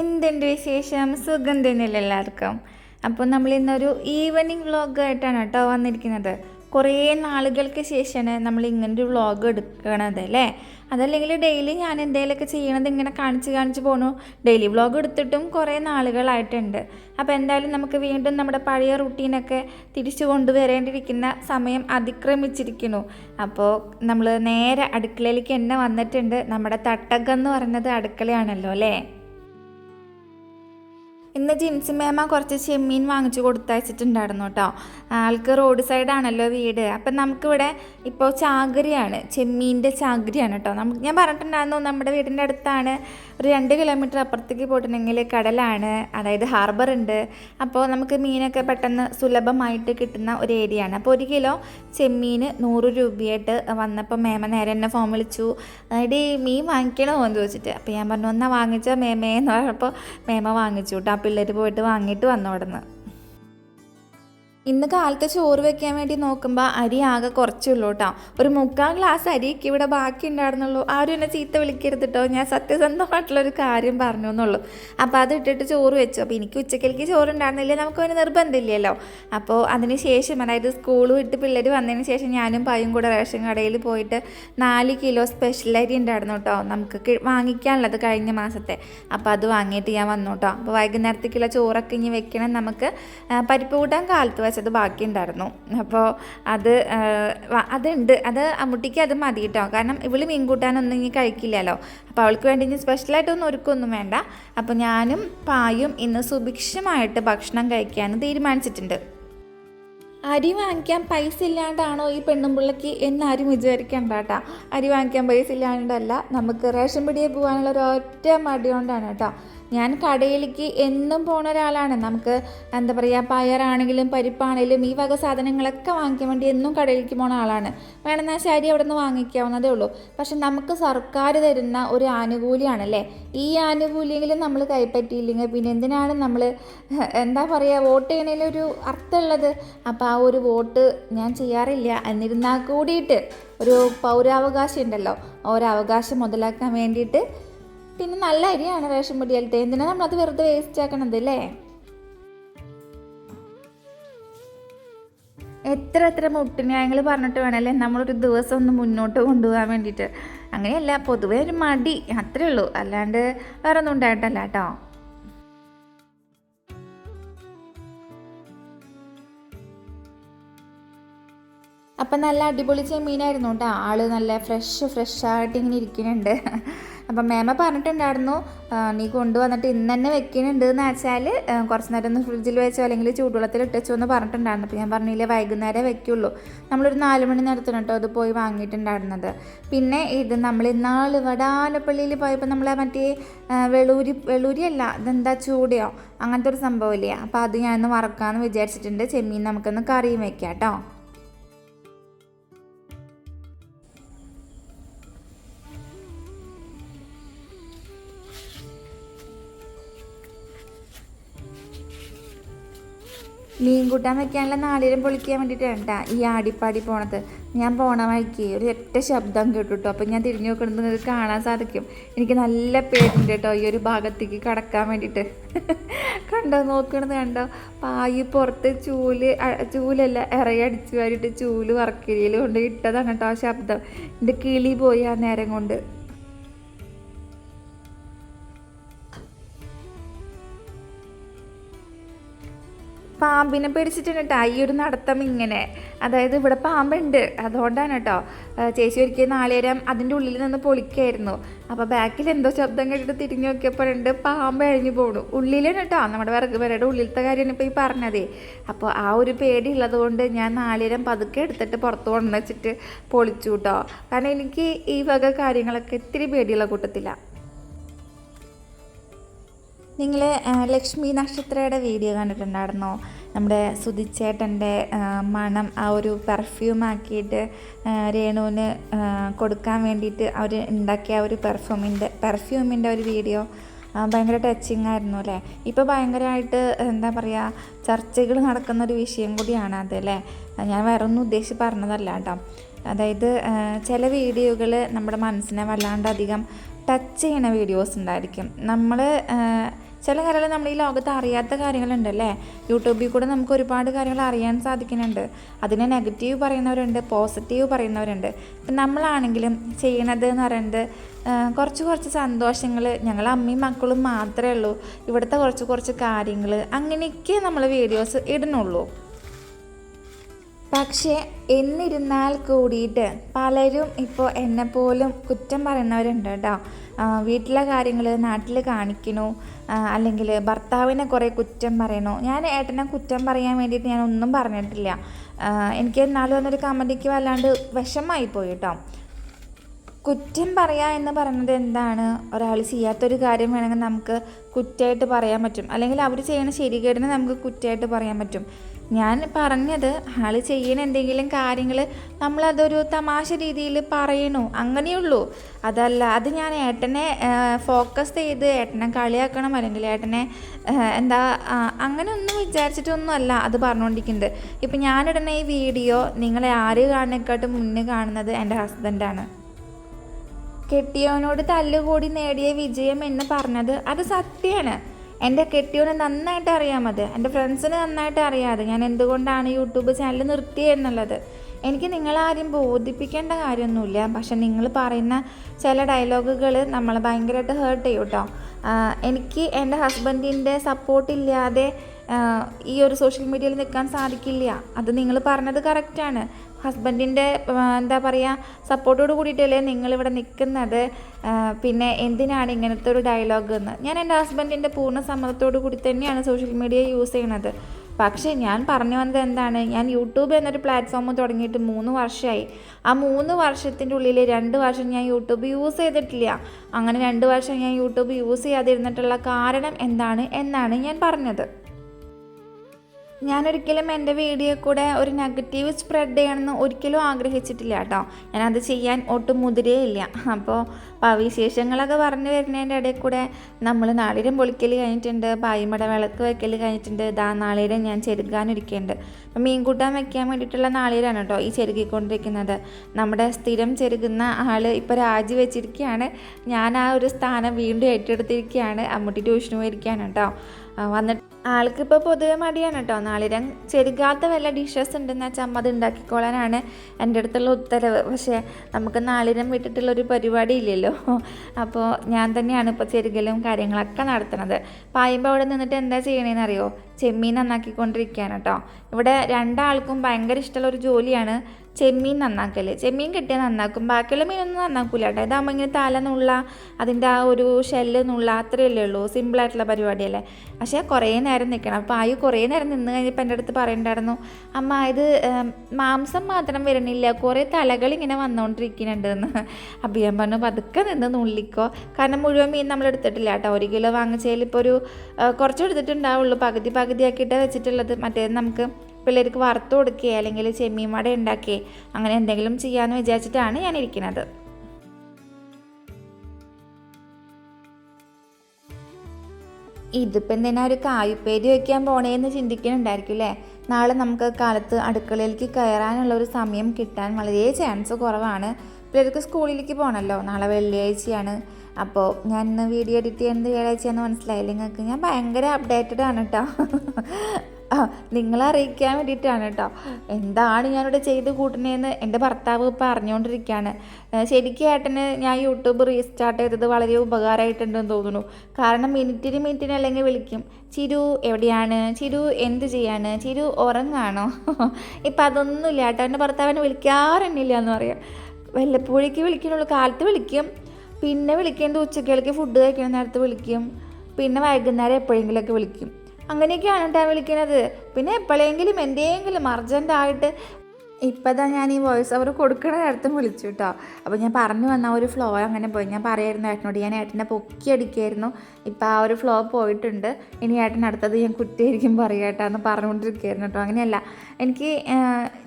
എന്തുണ്ട് വിശേഷം? സുഖം തന്നെയല്ലേ എല്ലാവർക്കും? അപ്പോൾ നമ്മൾ ഇന്നൊരു ഈവനിങ് വ്ളോഗായിട്ടാണ് കേട്ടോ വന്നിരിക്കുന്നത്. കുറേ നാളുകൾക്ക് ശേഷമാണ് നമ്മൾ ഇങ്ങനൊരു വ്ളോഗ് എടുക്കണത് അല്ലേ? അതല്ലെങ്കിൽ ഡെയിലി ഞാൻ എന്തെങ്കിലുമൊക്കെ ചെയ്യണത് ഇങ്ങനെ കാണിച്ച് കാണിച്ച് പോണു. ഡെയിലി വ്ളോഗ് എടുത്തിട്ടും കുറേ നാളുകളായിട്ടുണ്ട്. അപ്പോൾ എന്തായാലും നമുക്ക് വീണ്ടും നമ്മുടെ പഴയ റുട്ടീനൊക്കെ തിരിച്ചു കൊണ്ടുവരേണ്ടിയിരിക്കുന്ന സമയം അതിക്രമിച്ചിരിക്കുന്നു. അപ്പോൾ നമ്മൾ നേരെ അടുക്കളയിലേക്ക് തന്നെ വന്നിട്ടുണ്ട്. നമ്മുടെ തട്ടകം എന്ന് പറയുന്നത് അടുക്കളയാണല്ലോ അല്ലേ? ഇന്ന് ജിൻസി മേമ കുറച്ച് ചെമ്മീൻ വാങ്ങിച്ചു കൊടുത്തയച്ചിട്ടുണ്ടായിരുന്നു കേട്ടോ. ആൾക്ക് റോഡ് സൈഡാണല്ലോ വീട്. അപ്പം നമുക്കിവിടെ ഇപ്പോൾ ചാകരിയാണ് ചെമ്മീന്റെ ചാകരിയാണ് കേട്ടോ. നമുക്ക് ഞാൻ പറഞ്ഞിട്ടുണ്ടായിരുന്നു നമ്മുടെ വീടിന്റെ അടുത്താണ് ഒരു രണ്ട് കിലോമീറ്റർ അപ്പുറത്തേക്ക് പോയിട്ടുണ്ടെങ്കിൽ കടലാണ് അതായത് ഹാർബർ ഉണ്ട്. അപ്പോൾ നമുക്ക് മീനൊക്കെ പെട്ടെന്ന് സുലഭമായിട്ട് കിട്ടുന്ന ഒരു ഏരിയ ആണ്. അപ്പോൾ ഒരു കിലോ ചെമ്മീൻ നൂറ് രൂപയായിട്ട് വന്നപ്പോൾ മേമ നേരെ എന്നെ ഫോൺ വിളിച്ചു. എടി മീൻ വാങ്ങിക്കണോ? എന്ന് ചോദിച്ചിട്ട്. അപ്പോൾ ഞാൻ പറഞ്ഞു എന്നാൽ വാങ്ങിച്ചോ മേമേ? എന്ന് പറഞ്ഞപ്പോൾ മേമ വാങ്ങിച്ചു. കേട്ടോ ആ പിള്ളേർ പോയിട്ട് വാങ്ങിയിട്ട് വന്നു അവിടെ നിന്ന് ഇന്ന് കാലത്ത് ചോറ് വെക്കാൻ വേണ്ടി നോക്കുമ്പോൾ അരി ആകെ കുറച്ചേ ഉള്ളൂ കേട്ടോ ഒരു മുക്കാൽ ഗ്ലാസ് അരിക്ക് ഇവിടെ ബാക്കി ഉണ്ടായിരുന്നുള്ളൂ ആരും എന്നെ ചീത്ത വിളിക്കരുത് കേട്ടോ ഞാൻ സത്യസന്ധമായിട്ടുള്ളൊരു കാര്യം പറഞ്ഞു എന്നുള്ളൂ അപ്പോൾ അത് ഇട്ടിട്ട് ചോറ് വെച്ചു. അപ്പോൾ എനിക്ക് ഉച്ചക്കലേക്ക് ചോറ് ഉണ്ടായിരുന്നില്ല നമുക്ക് അതിന് നിർബന്ധമില്ലല്ലോ. അപ്പോൾ അതിന് ശേഷം അതായത് സ്കൂൾ വിട്ട് പിള്ളേർ വന്നതിന് ശേഷം ഞാനും പയ്യും കൂടെ റേഷൻ കടയിൽ പോയിട്ട് നാല് കിലോ സ്പെഷ്യൽ അരി ഉണ്ടായിരുന്നു കേട്ടോ നമുക്ക് വാങ്ങിക്കാനുള്ളത് കഴിഞ്ഞ മാസത്തെ. അപ്പോൾ അത് വാങ്ങിയിട്ട് ഞാൻ വന്നു കേട്ടോ അപ്പോൾ വൈകുന്നേരത്തേക്കുള്ള ചോറൊക്കെ ഇനി വെക്കണം. നമുക്ക് പരിപ്പ് കൂട്ടാൻ കാലത്ത് വെച്ചത് ബാക്കിയുണ്ടായിരുന്നു. അപ്പോൾ അത് അതുണ്ട്. അത് അമ്മുട്ടിക്ക് അത് മതി കേട്ടോ കാരണം ഇവൾ മീൻ കൂട്ടാനൊന്നും ഇനി കഴിക്കില്ലല്ലോ. അപ്പോൾ അവൾക്ക് വേണ്ടി ഇനി സ്പെഷ്യലായിട്ടൊന്നും ഒരുക്കൊന്നും വേണ്ട. അപ്പോൾ ഞാനും പായും ഇന്ന് സുഭിക്ഷമായിട്ട് ഭക്ഷണം കഴിക്കാൻ തീരുമാനിച്ചിട്ടുണ്ട്. അരി വാങ്ങിക്കാൻ പൈസ ഇല്ലാണ്ടാണോ ഈ പെണ്ണുമ്പിള്ളക്ക് എന്നാരും വിചാരിക്കണ്ട കേട്ടോ അരി വാങ്ങിക്കാൻ പൈസ ഇല്ലാണ്ടല്ല നമുക്ക് റേഷൻ പിടിയെ പോകാനുള്ള ഒരു ഒറ്റ മടി കൊണ്ടാണ് കേട്ടോ ഞാൻ കടയിലേക്ക് എന്നും പോണ ഒരാളാണ്. നമുക്ക് എന്താ പറയുക പയറാണെങ്കിലും പരിപ്പാണെങ്കിലും ഈ വക സാധനങ്ങളൊക്കെ വാങ്ങിക്കാൻ വേണ്ടി എന്നും കടയിലേക്ക് പോണ ആളാണ്. വേണമെന്നാൽ ശരി അവിടെ നിന്ന് വാങ്ങിക്കാവുന്നതേ ഉള്ളൂ. പക്ഷെ നമുക്ക് സർക്കാർ തരുന്ന ഒരു ആനുകൂല്യമാണല്ലേ ഈ ആനുകൂല്യങ്ങളും നമ്മൾ കൈപ്പറ്റിയില്ലെങ്കിൽ പിന്നെ എന്തിനാണ് നമ്മൾ എന്താ പറയുക വോട്ട് ചെയ്യണതിലൊരു അർത്ഥമുള്ളത്? അപ്പോൾ ആ ഒരു വോട്ട് ഞാൻ ചെയ്യാറില്ല. എന്നിരുന്നാൽ കൂടിയിട്ട് ഒരു പൗരാവകാശം ഉണ്ടല്ലോ. ഒരു അവകാശം മുതലാക്കാൻ വേണ്ടിയിട്ട് പിന്നെ നല്ല അരിയാണ് റേഷൻ പൊടിയാലത്തെ എന്തിനാ നമ്മളത് വെറുതെ വേസ്റ്റ് ആക്കണത് അല്ലേ എത്ര എത്ര മുട്ടുന്യായങ്ങൾ പറഞ്ഞിട്ട് വേണമല്ലേ നമ്മളൊരു ദിവസം ഒന്ന് മുന്നോട്ട് കൊണ്ടുപോകാൻ വേണ്ടിയിട്ട്. അങ്ങനെയല്ല പൊതുവേ ഒരു മടി അത്രേ ഉള്ളൂ. അല്ലാണ്ട് വേറെ ഒന്നും ഉണ്ടായിട്ടല്ല കേട്ടോ. അപ്പം നല്ല അടിപൊളി ചെമ്മീനായിരുന്നു കേട്ടോ. ആൾ നല്ല ഫ്രഷ് ഫ്രഷായിട്ട് ഇങ്ങനെ ഇരിക്കുന്നുണ്ട്. അപ്പം മേമ പറഞ്ഞിട്ടുണ്ടായിരുന്നു നീ കൊണ്ടുവന്നിട്ട് ഇന്ന് തന്നെ വെക്കുന്നുണ്ട് എന്ന് വെച്ചാൽ കുറച്ച് നേരം ഒന്ന് ഫ്രിഡ്ജിൽ വെച്ചോ അല്ലെങ്കിൽ ചൂടുവെള്ളത്തിൽ ഇട്ടച്ചോ എന്ന് പറഞ്ഞിട്ടുണ്ടായിരുന്നു. അപ്പോൾ ഞാൻ പറഞ്ഞില്ലേ വൈകുന്നേരം വെക്കുള്ളൂ. നമ്മളൊരു നാല് മണി നേരത്തിന് കേട്ടോ അത് പോയി വാങ്ങിയിട്ടുണ്ടായിരുന്നത്. പിന്നെ ഇത് നമ്മൾ ഇന്നാൾ വടാനപ്പള്ളിയിൽ പോയപ്പോൾ നമ്മളെ മറ്റേ വെളൂരി വെളൂരി അല്ല ഇതെന്താ ചൂടയോ? അങ്ങനത്തെ ഒരു സംഭവമില്ലേ അപ്പോൾ അത് ഞാനൊന്ന് വറക്കാമെന്ന് വിചാരിച്ചിട്ടുണ്ട്. ചെമ്മീൻ നമുക്കൊന്ന് കറിയും വെക്കാം കേട്ടോ. മീൻ കൂട്ടാൻ വെക്കാനുള്ള നാളിലും പൊളിക്കാൻ വേണ്ടിയിട്ടാണ് കേട്ടോ ഈ ആടിപ്പാടി പോണത്. ഞാൻ പോണ വഴിക്ക് ഒരു ഒറ്റ ശബ്ദം കേട്ടു കേട്ടോ അപ്പം ഞാൻ തിരിഞ്ഞു നോക്കുന്നത് നിങ്ങൾക്ക് കാണാൻ സാധിക്കും. എനിക്ക് നല്ല പേരുണ്ട് കേട്ടോ ഈ ഒരു ഭാഗത്തേക്ക് കടക്കാൻ വേണ്ടിയിട്ട്. കണ്ടോ നോക്കണത് കണ്ടോ? പായി പുറത്ത് ചൂൽ ചൂലല്ല ഇറയടിച്ച് വാരിയിട്ട് ചൂൽ വറക്കിരിയിൽ കൊണ്ട് ഇട്ടതാണ് കേട്ടോ ആ ശബ്ദം. എന്റെ കിളി പോയി ആ നേരം കൊണ്ട്. പാമ്പിനെ പേടിച്ചിട്ടുണ്ട് കേട്ടോ ഈ ഒരു നടത്തം ഇങ്ങനെ. അതായത് ഇവിടെ പാമ്പുണ്ട്. അതുകൊണ്ടാണ് കേട്ടോ ചേച്ചി ഒരിക്കൽ നാളേരം അതിന്റെ ഉള്ളിൽ നിന്ന് പൊളിക്കായിരുന്നു. അപ്പോൾ ബാക്കിൽ എന്തോ ശബ്ദം കേട്ടിട്ട് തിരിഞ്ഞു നോക്കിയപ്പോഴുണ്ട് പാമ്പ് അഴിഞ്ഞു പോണു. ഉള്ളിലാണ് കേട്ടോ നമ്മുടെ വിറക് വരയുടെ ഉള്ളിലത്തെ കാര്യമാണ് ഇപ്പോൾ ഈ പറഞ്ഞതേ. അപ്പോൾ ആ ഒരു പേടി ഉള്ളതുകൊണ്ട് ഞാൻ നാളേരം പതുക്കെ എടുത്തിട്ട് പുറത്ത് കൊണ്ടുവച്ചിട്ട് പൊളിച്ചു കേട്ടോ കാരണം എനിക്ക് ഈ വക കാര്യങ്ങളൊക്കെ ഇത്തിരി പേടിയുള്ള കൂട്ടത്തിലാണ് നിങ്ങൾ ലക്ഷ്മി നക്ഷത്രയുടെ വീഡിയോ കണ്ടിട്ടുണ്ടായിരുന്നോ? നമ്മുടെ സുധിച്ചേട്ടന്റെ മണം ആ ഒരു പെർഫ്യൂം ആക്കിയിട്ട് രേണുവിന് കൊടുക്കാൻ വേണ്ടിയിട്ട് അവർ ഉണ്ടാക്കിയ ആ ഒരു പെർഫ്യൂമിന്റെ പെർഫ്യൂമിന്റെ ഒരു വീഡിയോ ഭയങ്കര ടച്ചിങ് ആയിരുന്നു അല്ലേ? ഇപ്പോൾ ഭയങ്കരമായിട്ട് എന്താ പറയുക ചർച്ചകൾ നടക്കുന്ന ഒരു വിഷയം കൂടിയാണ് അത് അല്ലേ? ഞാൻ വേറെ ഒന്നും ഉദ്ദേശിച്ച് പറഞ്ഞതല്ല കേട്ടോ. അതായത് ചില വീഡിയോകൾ നമ്മുടെ മനസ്സിനെ വല്ലാണ്ട് അധികം ടച്ച് ചെയ്യുന്ന വീഡിയോസ് ഉണ്ടായിരിക്കും. നമ്മൾ ചില കാര്യങ്ങൾ നമ്മൾ ഈ ലോകത്ത് അറിയാത്ത കാര്യങ്ങളുണ്ടല്ലേ? യൂട്യൂബിൽ കൂടെ നമുക്ക് ഒരുപാട് കാര്യങ്ങൾ അറിയാൻ സാധിക്കുന്നുണ്ട്. അതിനെ നെഗറ്റീവ് പറയുന്നവരുണ്ട് പോസിറ്റീവ് പറയുന്നവരുണ്ട്. ഇപ്പം നമ്മളാണെങ്കിലും ചെയ്യണത് എന്ന് പറയുന്നത് കുറച്ച് കുറച്ച് സന്തോഷങ്ങൾ ഞങ്ങൾ അമ്മയും മക്കളും മാത്രമേ ഉള്ളൂ. ഇവിടുത്തെ കുറച്ച് കുറച്ച് കാര്യങ്ങൾ അങ്ങനെയൊക്കെ നമ്മൾ വീഡിയോസ് ഇടുന്നുള്ളൂ. പക്ഷേ എന്നിരുന്നാൽ കൂടിയിട്ട് പലരും ഇപ്പോൾ എന്നെപ്പോലും കുറ്റം പറയുന്നവരുണ്ട് കേട്ടോ. വീട്ടിലെ കാര്യങ്ങൾ നാട്ടിൽ കാണിക്കണു അല്ലെങ്കിൽ ഭർത്താവിനെ കുറേ കുറ്റം പറയണോ? ഞാൻ ഏട്ടനെ കുറ്റം പറയാൻ വേണ്ടിയിട്ട് ഞാൻ ഒന്നും പറഞ്ഞിട്ടില്ല. എനിക്ക് എന്നാലും വന്നൊരു കമന്റിക്ക് വല്ലാണ്ട് വിഷമായി പോയി കേട്ടോ കുറ്റം പറയുക എന്ന് പറയുന്നത് എന്താണ്? ഒരാൾ ചെയ്യാത്തൊരു കാര്യം വേണമെങ്കിൽ നമുക്ക് കുറ്റമായിട്ട് പറയാൻ പറ്റും. അല്ലെങ്കിൽ അവർ ചെയ്യണ ശരികേടിനെ നമുക്ക് കുറ്റമായിട്ട് പറയാൻ പറ്റും. ഞാൻ പറഞ്ഞത് ആൾ ചെയ്യണ എന്തെങ്കിലും കാര്യങ്ങൾ നമ്മളതൊരു തമാശ രീതിയിൽ പറയണു. അങ്ങനെയുള്ളൂ. അതല്ല അത് ഞാൻ ഏട്ടനെ ഫോക്കസ് ചെയ്ത് ഏട്ടനെ കളിയാക്കണം അല്ലെങ്കിൽ ഏട്ടനെ എന്താ അങ്ങനെയൊന്നും വിചാരിച്ചിട്ടൊന്നുമല്ല അത് പറഞ്ഞുകൊണ്ടിരിക്കുന്നത് ഇപ്പം ഞാനിടുന്ന ഈ വീഡിയോ നിങ്ങളെ ആര് കാണുന്നേക്കാട്ടും മുന്നേ കാണുന്നത് എന്റെ ഹസ്ബൻഡാണ് കെട്ടിയവനോട് തല്ലുകൂടി നേടിയ വിജയം എന്ന് പറഞ്ഞത് അത് സത്യമാണ്. എന്റെ കെട്ടിയോനെ നന്നായിട്ട് അറിയാമത് എന്റെ ഫ്രണ്ട്സിന് നന്നായിട്ട് അറിയാതെ ഞാൻ എന്തുകൊണ്ടാണ് യൂട്യൂബ് ചാനൽ നിർത്തിയെന്നുള്ളത് എനിക്ക് നിങ്ങളാരും ബോധിപ്പിക്കേണ്ട കാര്യമൊന്നുമില്ല. പക്ഷെ നിങ്ങൾ പറയുന്ന ചില ഡയലോഗുകൾ നമ്മളെ ഭയങ്കരമായിട്ട് ഹേർട്ട് ചെയ്യും കേട്ടോ. എനിക്ക് എന്റെ ഹസ്ബൻഡിന്റെ സപ്പോർട്ടില്ലാതെ ഈ ഒരു സോഷ്യൽ മീഡിയയിൽ നിൽക്കാൻ സാധിക്കില്ല. അത് നിങ്ങൾ പറഞ്ഞത് കറക്റ്റാണ് ഹസ്ബൻഡിന്റെ എന്താ പറയുക സപ്പോർട്ടോട് കൂടിയിട്ടല്ലേ നിങ്ങളിവിടെ നിൽക്കുന്നത് പിന്നെ എന്തിനാണ് ഇങ്ങനത്തെ ഒരു ഡയലോഗ് എന്ന്. ഞാൻ എന്റെ ഹസ്ബൻഡിന്റെ പൂർണ സമ്മതത്തോടു കൂടി തന്നെയാണ് സോഷ്യൽ മീഡിയ യൂസ് ചെയ്യണത്. പക്ഷേ ഞാൻ പറഞ്ഞു വന്നത് എന്താണ് ഞാൻ യൂട്യൂബ് എന്നൊരു പ്ലാറ്റ്ഫോം തുടങ്ങിയിട്ട് മൂന്ന് വർഷമായി ആ മൂന്ന് വർഷത്തിന്റെ ഉള്ളിൽ രണ്ട് വർഷം ഞാൻ യൂട്യൂബ് യൂസ് ചെയ്തിട്ടില്ല. അങ്ങനെ രണ്ട് വർഷം ഞാൻ യൂട്യൂബ് യൂസ് ചെയ്യാതിരുന്നിട്ടുള്ള കാരണം എന്താണ് എന്നാണ് ഞാൻ പറഞ്ഞത്. ഞാനൊരിക്കലും എന്റെ വീഡിയോ കൂടെ ഒരു നെഗറ്റീവ് സ്പ്രെഡ് ചെയ്യണമെന്ന് ഒരിക്കലും ആഗ്രഹിച്ചിട്ടില്ല കേട്ടോ. ഞാനത് ചെയ്യാൻ ഒട്ടും മുതിരേ ഇല്ല. അപ്പോൾ പവിശേഷങ്ങളൊക്കെ പറഞ്ഞു വരുന്നതിന്റെ ഇടയിൽ കൂടെ നമ്മൾ നാളിരം പൊളിക്കൽ കഴിഞ്ഞിട്ടുണ്ട് പായ്മട വിളക്ക് വയ്ക്കൽ കഴിഞ്ഞിട്ടുണ്ട് ദാ നാളിരം ഞാൻ ചെരുകാനൊരുക്കുന്നുണ്ട് അപ്പം മീൻ കൂട്ടാൻ വെക്കാൻ വേണ്ടിയിട്ടുള്ള നാളികരാണ് കേട്ടോ ഈ ചെരുകിക്കൊണ്ടിരിക്കുന്നത് നമ്മുടെ സ്ഥിരം ചെരുകുന്ന ആൾ ഇപ്പോൾ രാജി വെച്ചിരിക്കുകയാണ്. ഞാൻ ആ ഒരു സ്ഥാനം വീണ്ടും ഏറ്റെടുത്തിരിക്കുകയാണ്. അമ്മൂട്ടി ട്യൂഷന് പോയിരിക്കുകയാണ് കേട്ടോ. വന്നിട്ട് ആൾക്കിപ്പോൾ പൊതുവെ മടിയാണ് കേട്ടോ. നാളിരം ചെരുകാത്ത വല്ല ഡിഷസ് ഉണ്ടെന്ന് വെച്ചാൽ അമ്മ അത് ഉണ്ടാക്കിക്കോളാനാണ് എന്റെ അടുത്തുള്ള ഉത്തരവ്. പക്ഷേ നമുക്ക് നാളിരം വിട്ടിട്ടുള്ള ഒരു പരിപാടി ഇല്ലല്ലോ. അപ്പോൾ ഞാൻ തന്നെയാണ് ഇപ്പോൾ ചെരുകലും കാര്യങ്ങളൊക്കെ നടത്തുന്നത്. പായുമ്പോൾ അവിടെ നിന്നിട്ട് എന്താ ചെയ്യണേന്ന് അറിയോ ചെമ്മീൻ നന്നാക്കിക്കൊണ്ടിരിക്കുകയാണ് കേട്ടോ. ഇവിടെ രണ്ടാൾക്കും ഭയങ്കര ഇഷ്ടമുള്ള ഒരു ജോലിയാണ് ചെമ്മീൻ നന്നാക്കൽ ചെമ്മീൻ കിട്ടിയാൽ നന്നാക്കും. ബാക്കിയുള്ള മീനൊന്നും നന്നാക്കൂല കേട്ടോ. ഇതാകുമ്പോൾ ഇങ്ങനെ തല നുള്ള അതിന്റെ ആ ഒരു ഷെല്ല് നുള്ള അത്രയല്ലേ ഉള്ളൂ. സിമ്പിളായിട്ടുള്ള പരിപാടിയല്ലേ. പക്ഷേ കുറേ നേരം നിൽക്കണം അപ്പോൾ ആയു കുറേ നേരം നിന്ന് കഴിഞ്ഞപ്പോൾ എന്റെ അടുത്ത് പറയണ്ടായിരുന്നു അമ്മ ഇത് മാംസം മാത്രം വരണില്ല. കുറേ തലകൾ ഇങ്ങനെ വന്നുകൊണ്ടിരിക്കുന്നുണ്ട് എന്ന് അപ്പോൾ ഞാൻ പറഞ്ഞു പതുക്കെ നിന്ന് നുള്ളിക്കോ. കാരണം മുഴുവൻ മീൻ നമ്മൾ എടുത്തിട്ടില്ല കേട്ടോ. ഒരു കിലോ വാങ്ങിച്ചതിൽ ഇപ്പോൾ ഒരു കുറച്ച് എടുത്തിട്ടുണ്ടാവുള്ളൂ പകുതി പകുതിയാക്കിയിട്ട് വെച്ചിട്ടുള്ളത്. മറ്റേ നമുക്ക് പിള്ളേർക്ക് വറുത്ത് കൊടുക്കുക അല്ലെങ്കിൽ ചെമ്മീൻ വട ഉണ്ടാക്കി അങ്ങനെ എന്തെങ്കിലും ചെയ്യാമെന്ന് വിചാരിച്ചിട്ടാണ് ഞാൻ ഇരിക്കുന്നത്. ഇതിപ്പോൾ എന്തിനാ ഒരു കായുപ്പേരി വയ്ക്കാൻ പോണേന്ന് ചിന്തിക്കുന്നുണ്ടായിരിക്കും അല്ലേ നാളെ നമുക്ക് കാലത്ത് അടുക്കളയിലേക്ക് കയറാനുള്ള ഒരു സമയം കിട്ടാൻ വളരെ ചാൻസ് കുറവാണ്. പിള്ളേർക്ക് സ്കൂളിലേക്ക് പോകണമല്ലോ നാളെ വെള്ളിയാഴ്ചയാണ്. അപ്പോൾ ഞാൻ ഇന്ന് വീഡിയോ എഡിറ്റ് ചെയ്യുന്നത് വ്യാഴാഴ്ചയാണെന്ന് മനസ്സിലായില്ല? നിങ്ങൾക്ക് ഞാൻ ഭയങ്കര അപ്ഡേറ്റഡ് ആണ് കേട്ടോ ആ നിങ്ങളെ അറിയിക്കാൻ വേണ്ടിയിട്ടാണ് കേട്ടോ എന്താണ് ഞാനിവിടെ ചെയ്ത് കൂട്ടണേന്ന് എന്റെ ഭർത്താവ് ഇപ്പോൾ അറിഞ്ഞുകൊണ്ടിരിക്കുകയാണ് ശരിക്കും ഏട്ടന് ഞാൻ യൂട്യൂബ് റീസ്റ്റാർട്ട് ചെയ്തത് വളരെ ഉപകാരമായിട്ടുണ്ടെന്ന് തോന്നുന്നു. കാരണം മിനിറ്റിന് മിനിറ്റിന് അല്ലെങ്കിൽ വിളിക്കും. ചിരു എവിടെയാണ്? ചിരു എന്ത് ചെയ്യാണ് ചിരു ഉറങ്ങാണോ? ഇപ്പം അതൊന്നുമില്ല കേട്ടോ എന്റെ ഭർത്താവിനെ വിളിക്കാറന്നില്ല എന്ന് പറയാം. വല്ലപ്പോഴേക്ക് വിളിക്കുന്നുള്ളൂ. കാലത്ത് വിളിക്കും. പിന്നെ വിളിക്കേണ്ടത് ഉച്ചക്കേൾക്ക് ഫുഡ് കഴിക്കുന്ന നേരത്ത് വിളിക്കും. പിന്നെ വൈകുന്നേരം എപ്പോഴെങ്കിലുമൊക്കെ വിളിക്കും. അങ്ങനെയൊക്കെയാണ് കേട്ടോ വിളിക്കുന്നത്. പിന്നെ എപ്പോഴെങ്കിലും എന്തെങ്കിലും അർജന്റായിട്ട് ഇപ്പതാ ഞാൻ ഈ വോയിസ് ഓവർ കൊടുക്കണ നേരത്തും വിളിച്ചു കേട്ടോ അപ്പോൾ ഞാൻ പറഞ്ഞു വന്ന ഒരു ഫ്ലോ അങ്ങനെ പോയി. ഞാൻ പറയായിരുന്നു ഏട്ടനോട് ഞാൻ പൊക്കി അടിക്കായിരുന്നു. ഇപ്പോൾ ആ ഒരു ഫ്ലോ പോയിട്ടുണ്ട്. ഇനി ഏട്ടൻ അടുത്തത് ഞാൻ കുറ്റിയായിരിക്കും പറയാട്ടാന്ന് പറഞ്ഞുകൊണ്ടിരിക്കുകയായിരുന്നു കേട്ടോ അങ്ങനെയല്ല. എനിക്ക്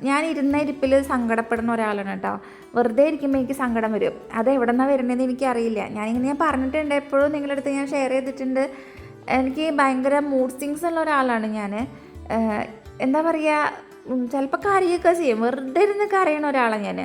ഞാൻ ഇരുന്ന ഇരിപ്പിൽ സങ്കടപ്പെടുന്ന ഒരാളാണ് കേട്ടോ വെറുതെ ഇരിക്കുമ്പോൾ എനിക്ക് സങ്കടം വരും. അത് എവിടെ നിന്നാണ് വരുന്നതെന്ന് എനിക്കറിയില്ല. ഞാനിങ്ങനെ ഞാൻ പറഞ്ഞിട്ടുണ്ട്. എപ്പോഴും നിങ്ങളുടെ അടുത്ത് ഞാൻ ഷെയർ ചെയ്തിട്ടുണ്ട്. എനിക്ക് ഭയങ്കര മൂഡ് സ്വിങ്സ് ഉള്ള ഒരാളാണ് ഞാൻ എന്താ പറയുക ചിലപ്പോൾ കരയൊക്കെ ചെയ്യും. വെറുതെ ഇരുന്ന് കരയണ ഒരാളാണ് ഞാൻ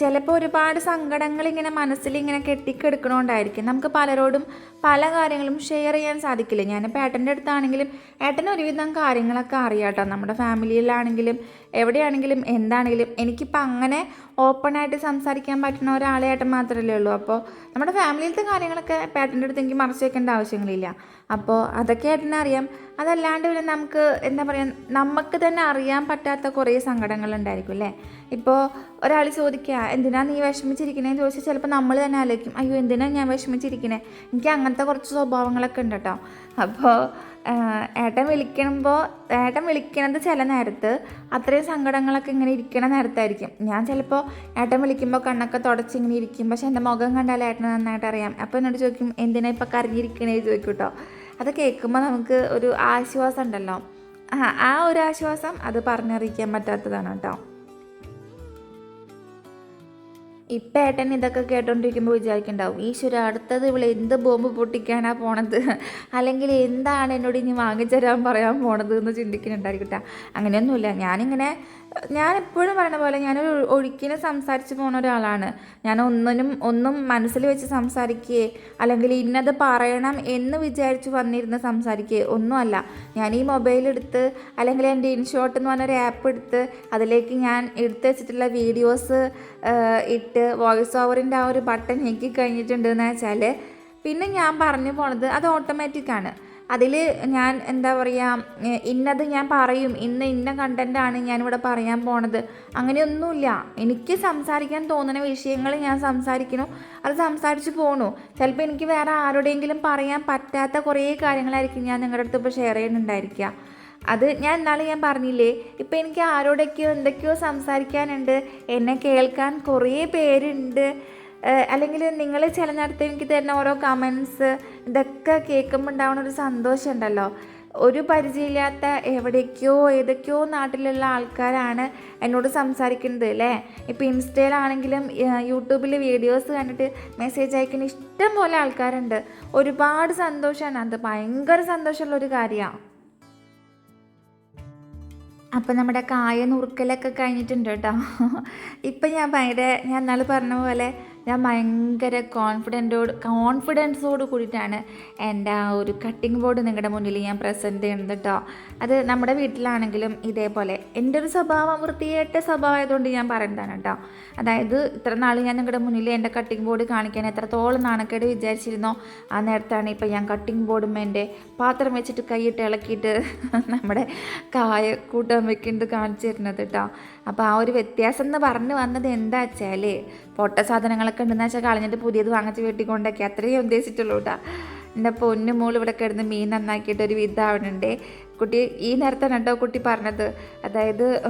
ചിലപ്പോൾ ഒരുപാട് സങ്കടങ്ങൾ ഇങ്ങനെ മനസ്സിൽ ഇങ്ങനെ കെട്ടിക്കെടുക്കണോണ്ടായിരിക്കും. നമുക്ക് പലരോടും പല കാര്യങ്ങളും ഷെയർ ചെയ്യാൻ സാധിക്കില്ല. ഞാനിപ്പോൾ ഏട്ടന്റെ അടുത്താണെങ്കിലും ഏട്ടൻ ഒരുവിധം കാര്യങ്ങളൊക്കെ അറിയാട്ടോ. നമ്മുടെ ഫാമിലിയിലാണെങ്കിലും എവിടെയാണെങ്കിലും എന്താണെങ്കിലും. എനിക്കിപ്പോൾ അങ്ങനെ ഓപ്പണായിട്ട് സംസാരിക്കാൻ പറ്റുന്ന ഒരാളെയായിട്ട് മാത്രമല്ലേ ഉള്ളൂ. അപ്പോൾ നമ്മുടെ ഫാമിലിയിലത്തെ കാര്യങ്ങളൊക്കെ ഇപ്പോൾ ഏട്ടന്റെ അടുത്ത് എനിക്ക് മറച്ചു വെക്കേണ്ട ആവശ്യങ്ങളില്ല. അപ്പോൾ അതൊക്കെ ഏട്ടനെ അറിയാം. അതല്ലാണ്ട് പിന്നെ നമുക്ക് എന്താ പറയുക നമുക്ക് തന്നെ അറിയാൻ പറ്റാത്ത കുറേ സങ്കടങ്ങളുണ്ടായിരിക്കും അല്ലേ? ഇപ്പോൾ ഒരാൾ ചോദിക്കുക എന്തിനാ നീ വിഷമിച്ചിരിക്കണേന്ന് ചോദിച്ചാൽ ചിലപ്പോൾ നമ്മൾ തന്നെ ആലോചിക്കും അയ്യോ എന്തിനാ ഞാൻ വിഷമിച്ചിരിക്കണേ? എനിക്ക് അങ്ങനത്തെ കുറച്ച് സ്വഭാവങ്ങളൊക്കെ ഉണ്ട് കേട്ടോ. അപ്പോൾ ഏട്ടൻ വിളിക്കുമ്പോൾ ഏട്ടൻ വിളിക്കണത് ചില നേരത്ത് അത്രയും സങ്കടങ്ങളൊക്കെ ഇങ്ങനെ ഇരിക്കണ നേരത്തായിരിക്കും. ഞാൻ ചിലപ്പോൾ ഏട്ടൻ വിളിക്കുമ്പോൾ കണ്ണൊക്കെ തുടച്ച് ഇങ്ങനെ ഇരിക്കും. പക്ഷെ എന്റെ മുഖം കണ്ടാൽ ഏട്ടന് നന്നായിട്ട് അറിയാം. അപ്പോൾ എന്നോട് ചോദിക്കും എന്തിനാ ഇപ്പോൾ കരഞ്ഞിരിക്കണേ? ചോദിക്കും കേട്ടോ അത് കേൾക്കുമ്പോൾ നമുക്ക് ഒരു ആശ്വാസം ഉണ്ടല്ലോ ആ ആ ഒരു ആശ്വാസം അത് പറഞ്ഞറിയിക്കാൻ പറ്റാത്തതാണ് കേട്ടോ ഇപ്പം ഏട്ടൻ ഇതൊക്കെ കേട്ടോണ്ടിരിക്കുമ്പോൾ വിചാരിക്കുന്നുണ്ടാവും ഈശ്വര അടുത്തത് ഇവിടെ എന്ത് ബോംബ് പൊട്ടിക്കാനാ പോണത്? അല്ലെങ്കിൽ എന്താണ് എന്നോട് ഇനി വാങ്ങിച്ചരാൻ പറയാൻ പോണത് എന്ന് ചിന്തിക്കുന്നുണ്ടായിരിക്കട്ടെ കേട്ടോ അങ്ങനെയൊന്നുമില്ല. ഞാനിങ്ങനെ ഞാൻ എപ്പോഴും പറയുന്ന പോലെ ഞാനൊരു ഒഴുക്കിന് സംസാരിച്ച് പോകുന്ന ഒരാളാണ്. ഞാൻ ഒന്നിനും ഒന്നും മനസ്സിൽ വെച്ച് സംസാരിക്കുകയെ അല്ലെങ്കിൽ ഇന്നത് പറയണം എന്ന് വിചാരിച്ച് വന്നിരുന്ന് സംസാരിക്കുകയെ ഒന്നുമല്ല. ഞാൻ ഈ മൊബൈൽ എടുത്ത് അല്ലെങ്കിൽ എന്റെ ഇൻഷോട്ട് എന്ന് പറഞ്ഞൊരു ആപ്പ് എടുത്ത് അതിലേക്ക് ഞാൻ എടുത്ത് വെച്ചിട്ടുള്ള വീഡിയോസ് ഇട്ട് വോയിസ് ഓവറിന്റെ ആ ഒരു ബട്ടൺ ഞെക്കി കഴിഞ്ഞിട്ടുണ്ടെന്ന് വെച്ചാൽ പിന്നെ ഞാൻ പറഞ്ഞു പോണത് അത് ഓട്ടോമാറ്റിക്കാണ് അതിൽ ഞാൻ എന്താ പറയുക ഇന്നത് ഞാൻ പറയും ഇന്ന് ഇന്ന കണ്ടന്റാണ് ഞാനിവിടെ പറയാൻ പോണത്. അങ്ങനെയൊന്നുമില്ല. എനിക്ക് സംസാരിക്കാൻ തോന്നുന്ന വിഷയങ്ങൾ ഞാൻ സംസാരിക്കണോ അത് സംസാരിച്ച് പോണു. ചിലപ്പോൾ എനിക്ക് വേറെ ആരോടെങ്കിലും പറയാൻ പറ്റാത്ത കുറേ കാര്യങ്ങളായിരിക്കും ഞാൻ നിങ്ങളുടെ അടുത്ത് ഇപ്പോൾ ഷെയർ ചെയ്യുന്നുണ്ടായിരിക്കുക. അത് ഞാൻ ഇന്നാൾ ഞാൻ പറഞ്ഞില്ലേ ഇപ്പം എനിക്ക് ആരോടൊക്കെയോ എന്തൊക്കെയോ സംസാരിക്കാനുണ്ട്. എന്നെ കേൾക്കാൻ കുറേ പേരുണ്ട്. അല്ലെങ്കിൽ നിങ്ങൾ ചില നേരത്തെ എനിക്ക് തരുന്ന ഓരോ കമൻസ് ഇതൊക്കെ കേൾക്കുമ്പോൾ ഉണ്ടാവുന്ന ഒരു സന്തോഷം ഉണ്ടല്ലോ ഒരു പരിചയമില്ലാത്ത എവിടേക്കോ ഏതൊക്കെയോ നാട്ടിലുള്ള ആൾക്കാരാണ് എന്നോട് സംസാരിക്കുന്നത് അല്ലേ ഇപ്പോൾ ഇൻസ്റ്റയിലാണെങ്കിലും യൂട്യൂബിൽ വീഡിയോസ് കണ്ടിട്ട് മെസ്സേജ് അയക്കുന്ന ഇഷ്ടം പോലെ ആൾക്കാരുണ്ട്. ഒരുപാട് സന്തോഷമാണ്. അത് ഭയങ്കര സന്തോഷമുള്ള ഒരു കാര്യമാണ് അപ്പം നമ്മുടെ കായ നുറുക്കലൊക്കെ കഴിഞ്ഞിട്ടുണ്ട് കേട്ടോ. ഇപ്പം ഞാൻ ഭയങ്കര ഞാൻ ഇന്നാൾ പറഞ്ഞ പോലെ ഞാൻ ഭയങ്കര കോൺഫിഡന്റോട് കോൺഫിഡൻസോട് കൂടിയിട്ടാണ് എന്റെ ആ ഒരു കട്ടിംഗ് ബോർഡ് നിങ്ങളുടെ മുന്നിൽ ഞാൻ പ്രസന്റ് ചെയ്യുന്നത് കേട്ടോ അത് നമ്മുടെ വീട്ടിലാണെങ്കിലും ഇതേപോലെ. എന്റെ ഒരു സ്വഭാവം വൃത്തിയേറ്റ സ്വഭാവമായതുകൊണ്ട് ഞാൻ പറയുന്നതാണ് കേട്ടോ അതായത് ഇത്ര നാൾ ഞാൻ നിങ്ങളുടെ മുന്നിൽ എന്റെ കട്ടിംഗ് ബോർഡ് കാണിക്കാൻ എത്രത്തോളം നാണക്കേട് വിചാരിച്ചിരുന്നോ ആ നേരത്താണ് ഇപ്പം ഞാൻ കട്ടിംഗ് ബോർഡും എന്റെ പാത്രം വെച്ചിട്ട് കൈയിട്ട് ഇളക്കിയിട്ട് നമ്മുടെ കായ കൂട്ടാൻ വെക്കുന്നത് കാണിച്ചു തരുന്നത് കേട്ടോ അപ്പോൾ ആ ഒരു വ്യത്യാസം എന്ന് പറഞ്ഞു വന്നത് എന്താ വെച്ചാൽ പൊട്ട സാധനങ്ങളൊക്കെ ഉണ്ടെന്ന് വെച്ചാൽ കളഞ്ഞിട്ട് പുതിയത് വാങ്ങിച്ച് വീട്ടിൽ കൊണ്ടൊക്കെ അത്രയും ഉദ്ദേശിച്ചുള്ളൂ കേട്ടോ എന്റെ പൊന്നു മോൾ ഇവിടെ കിടന്ന് മീൻ നന്നാക്കിയിട്ട് ഒരു വിധാവണുണ്ട് കുട്ടി ഈ നേരത്തെ രണ്ടോ കുട്ടി പറഞ്ഞത്? അതായത്